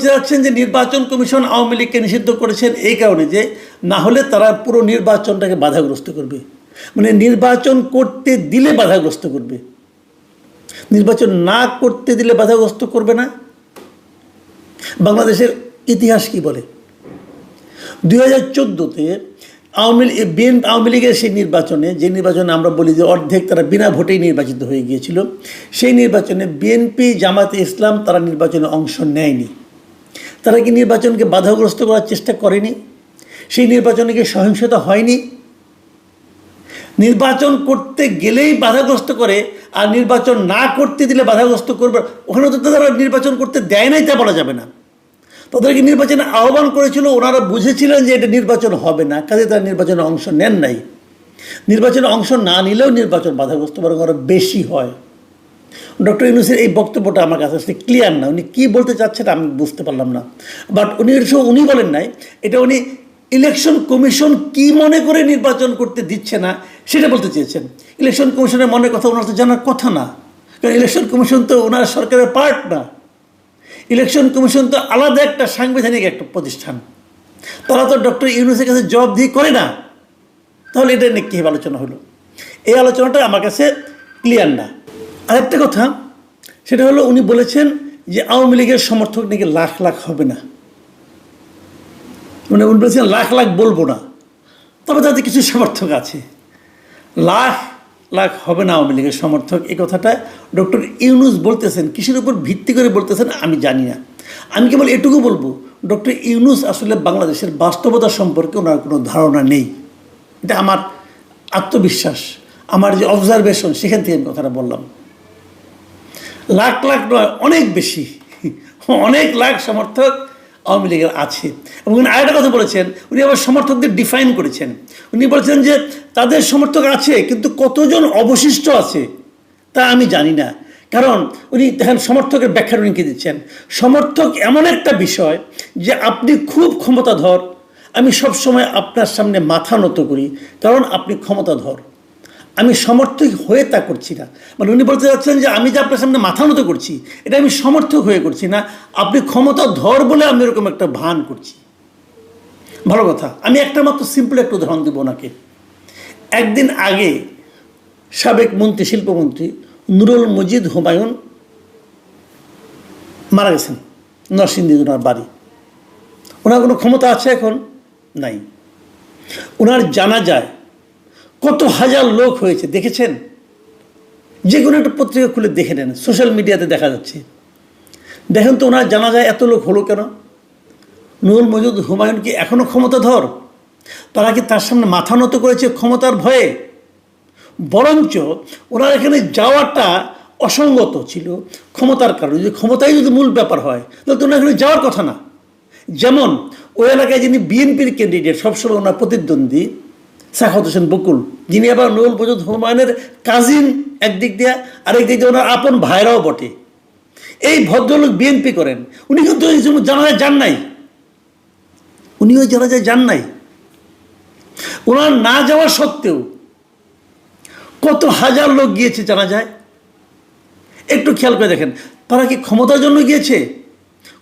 বলতে যাচ্ছেন যে নির্বাচন কমিশন আওয়ামী লীগকে নিষিদ্ধ করেছেন এই কারণে যে না হলে তারা পুরো নির্বাচনটাকে বাধাগ্রস্ত করবে। মানে নির্বাচন করতে দিলে বাধাগ্রস্ত করবে। নির্বাচন না করতে দিলে বাধাগ্রস্ত করবে না। বাংলাদেশের ইতিহাস কি বলে? দুই হাজার চোদ্দোতে আওয়ামী বিএন আওয়ামী লীগের সেই নির্বাচনে, যে নির্বাচনে আমরা বলি যে অর্ধেক তারা বিনা ভোটেই নির্বাচিত হয়ে গিয়েছিল, সেই নির্বাচনে বিএনপি জামাতে ইসলাম তারা নির্বাচনে অংশ নেয়নি। তারা কি নির্বাচনকে বাধাগ্রস্ত করার চেষ্টা করেনি? সেই নির্বাচনে কি সহিংসতা হয়নি? নির্বাচন করতে গেলেই বাধাগ্রস্ত করে, আর নির্বাচন না করতে দিলে বাধাগ্রস্ত করবে। ওখানে তো তারা নির্বাচন করতে দেয় নাই তা বলা যাবে না। তাদেরকে নির্বাচনে আহ্বান করেছিল, ওনারা বুঝেছিলেন যে এটা নির্বাচন হবে না, কাজে তারা নির্বাচনে অংশ নেন নাই। নির্বাচনে অংশ না নিলেও নির্বাচন বাধাগ্রস্ত বরং আরও বেশি হয়। ডক্টর ইউনুসের এই বক্তব্যটা আমার কাছে আসলে ক্লিয়ার না। উনি কী বলতে চাচ্ছেন আমি বুঝতে পারলাম না। বাট উনি উনি বলেন নাই, এটা উনি ইলেকশন কমিশন কি মনে করে নির্বাচন করতে দিচ্ছে না, সেটা বলতে চেয়েছেন। ইলেকশন কমিশনের মনের কথা ওনার তো জানার কথা না। কারণ ইলেকশন কমিশন তো ওনার সরকারের পার্ট না। ইলেকশন কমিশন তো আলাদা একটা সাংবিধানিক একটা প্রতিষ্ঠান। তারা তো ডক্টর ইউনুসের কাছে জবাবদিহি করে না। তাহলে এটা নিয়ে কীভাবে আলোচনা হলো? এই আলোচনাটা আমার কাছে ক্লিয়ার না। আরেকটা কথা, সেটা হলো উনি বলেছেন যে আওয়ামী লীগের সমর্থক নাকি লাখ লাখ হবে না। মানে উনি বলেছেন লাখ লাখ বলব না। তবে তাদের কিছু সমর্থক আছে। লাখ লাখ হবে না আওয়ামী লীগের সমর্থক এই কথাটা ডক্টর ইউনুস বলতেছেন। কিসের উপর ভিত্তি করে বলতেছেন আমি জানি না। আমি কেবল এটুকু বলব, ডক্টর ইউনুস আসলে বাংলাদেশের বাস্তবতা সম্পর্কে ওনার কোনো ধারণা নেই। এটা আমার আত্মবিশ্বাস, আমার যে অবজারভেশন, সেখান থেকে আমি কথাটা বললাম। লাখ লাখ নয় অনেক বেশি। অনেক লাখ সমর্থক আওয়ামী লীগের আছে। এবং উনি আরেকটা কথা বলেছেন, উনি আবার সমর্থকদের ডিফাইন করেছেন। উনি বলেছেন যে, তাদের সমর্থক আছে, কিন্তু কতজন অবশিষ্ট আছে, তা আমি জানি না। কারণ উনি দেখেন, সমর্থকের ব্যাখ্যা উনি দিচ্ছেন, সমর্থক এমন একটা বিষয় যে আপনি খুব ক্ষমতাধর, আমি সব সময় আপনার সামনে মাথা নত করি, কারণ আপনি ক্ষমতাধর। আমি সমর্থক হয়ে তা করছি না। মানে উনি বলতে চাচ্ছেন যে আমি যে আপনার সামনে মাথা মতো করছি, এটা আমি সমর্থক হয়ে করছি না। আপনি ক্ষমতা ধর বলে আমি এরকম একটা ভান করছি। ভালো কথা, আমি একটা মাত্র সিম্পল একটা উদাহরণ দেবো ওনাকে। একদিন আগে সাবেক মন্ত্রী, শিল্পমন্ত্রী নুরুল মজিদ হুমায়ুন মারা গেছেন, নরসিংদী ওনার বাড়ি। ওনার কোনো ক্ষমতা আছে এখন? নাই। ওনার জানা যায় কত হাজার লোক হয়েছে, দেখেছেন? যে কোনো একটা পত্রিকা খুলে দেখে নেন সোশ্যাল মিডিয়াতে দেখা যাচ্ছে। দেখেন তো ওনার জানা যায় এত লোক হলো কেন? নুরুল মজুদ হুমায়ুন কি এখনও ক্ষমতাধর? তারা কি তার সামনে মাথা নত করেছে ক্ষমতার ভয়ে? বরঞ্চ ওনার এখানে যাওয়াটা অসঙ্গত ছিল ক্ষমতার কারণে। যদি ক্ষমতাই যদি মূল ব্যাপার হয়, তাহলে তো ওনার এখানে যাওয়ার কথা না। যেমন, ওই এলাকায় যিনি বিএনপির ক্যান্ডিডেট সবসময় ওনার প্রতিদ্বন্দ্বী সাখাত হোসেন বকুল, যিনি আবার নুরুল মজুদ হুমায়ুনের কাজিন একদিক দিয়ে আরেক দিক দিয়ে ওনার আপন ভাইরাও বটে। এই ভদ্রলোক বিএনপি করেন, উনি কিন্তু এই জন্য জানাজায় যান নাই। উনি ওই জানাজায় যান নাই। ওনার না যাওয়া সত্ত্বেও কত হাজার লোক গিয়েছে জানা যায় একটু খেয়াল করে দেখেন, তারা কি ক্ষমতার জন্য গিয়েছে?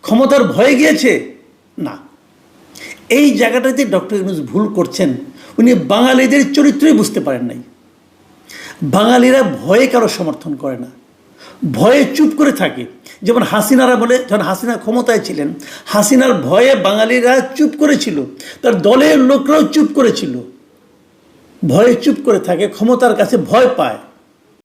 ক্ষমতার ভয়ে গিয়েছে? না। এই জায়গাটাতে ডক্টর ইউনুস ভুল করছেন। উনি বাঙালিদের চরিত্রই বুঝতে পারেন নাই। বাঙালিরা ভয়ে কারও সমর্থন করে না। ভয়ে চুপ করে থাকে। যেমন হাসিনারা বলে, যখন হাসিনা ক্ষমতায় ছিলেন, হাসিনার ভয়ে বাঙালিরা চুপ করেছিল। তার দলের লোকরাও চুপ করেছিল। ভয়ে চুপ করে থাকে, ক্ষমতার কাছে ভয় পায়।